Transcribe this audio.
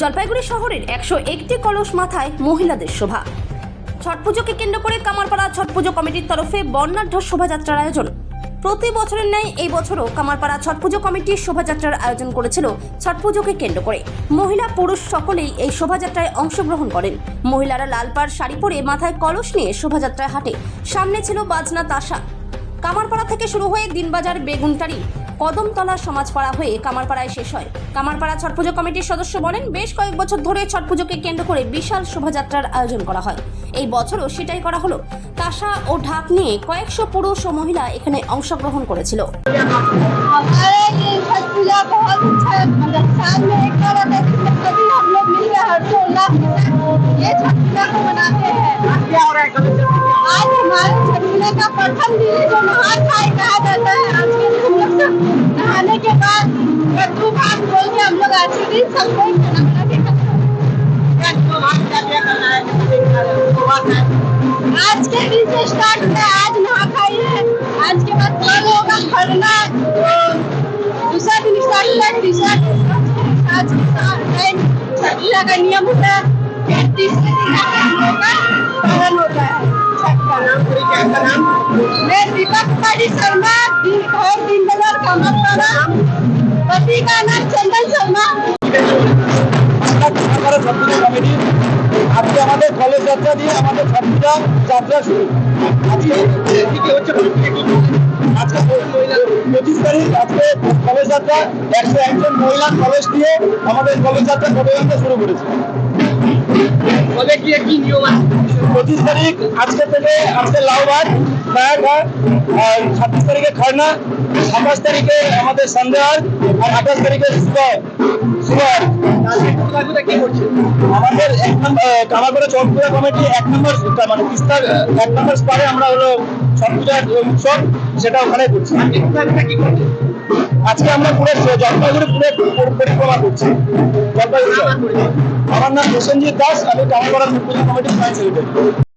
জলপাইগুড়ি শহরের একশো একটি কলস মাথায় মহিলাদের শোভা। ছট পুজোকে কেন্দ্র করে কামারপাড়া ছট পুজো কমিটির তরফে বর্ণাঢ্য শোভাযাত্রার আয়োজন। প্রতি বছরের ন্যায় এই বছরও কামারপাড়া ছট পুজো কমিটি শোভাযাত্রার আয়োজন করেছিল ছট পুজোকে কেন্দ্র করে। মহিলা পুরুষ সকলেই এই শোভাযাত্রায় অংশগ্রহণ করেন। মহিলারা লাল পাড় শাড়ি পরে মাথায় কলস নিয়ে শোভাযাত্রায় হাঁটে। সামনে ছিল বাজনা তাসা। কামারপাড়া থেকে শুরু হয়ে দিনবাজার বেগুনটারি কদমতলা সমাজপাড়া হয়ে কামারপাড়ায় শেষ হয় কামারপাড়া ছট পুজো কমিটির সদস্য বলেন বেশ কয়েক বছর ধরে ছট পুজোকে কেন্দ্র করে বিশাল শোভাযাত্রার আয়োজন করা হয় এই বছরও সেটাই করা হলো তাসা ও ঢাক নিয়ে কয়েকশো পুরুষ ও মহিলা এখানে অংশগ্রহণ করেছিল हमारे ये छठ पूजा बहुत अच्छा है मतलब साल में एक बार आता है जिसमें सभी हम लोग मिलकर हर्षोल्लास के साथ ये छठ पूजा को मनाते हैं क्या हो रहा है कल आज हमारे छठ पूजा का प्रथम दिन है जो नहा खाए कहा जाता है आज बात है आज के दिन से स्टार्ट होता है आज नहा खाइए आज के बाद कल होगा खरना दूसरा दिन स्टार्ट होता है तीसरा दिन आज के टाइम छठ पूजा का नियम होता है फिर तीसरे दिन जाकर हम लोग होता है छठ का नाम पूरी क्या का नाम मैं दीपक कुमारी शर्मा दिन घर दिन बाज़ार कामतवाड़ा पति পত্রিকা আজকে আমাদের কলেজ যাত্রা দিয়ে আমাদের ছাত্রীরা যাত্রা শুরু আজকে পঁচিশ তারিখ আজকে কলেজ যাত্রা একশো একজন মহিলা কলেজ দিয়ে আমাদের কলেজ যাত্রা পদযাত্রা শুরু করেছে পঁচিশ তারিখ আজকে থেকে আজকে লাউবাদ নয়াঘাট ছাব্বিশ তারিখে খড়না সাতাশ তারিখে আমাদের সন্দেহার আর আঠাশ তারিখে করছে আমাদের এক নম্বর কামারপাড়া চটপুরা কমিটি এক নম্বর মানে তিস্তার এক নম্বর স্পারে আমরা হলো ছট পূজার উৎসব সেটা ওখানে করছি। আজকে আমরা পুরো জলপাইগুড়ি পুরো পরিক্রমা করছি। জলপাইগুড়ি আমার নাম প্রসেনজিৎ দাস আমি কামারপাড়া পূজা কমিটির সেক্রেটারি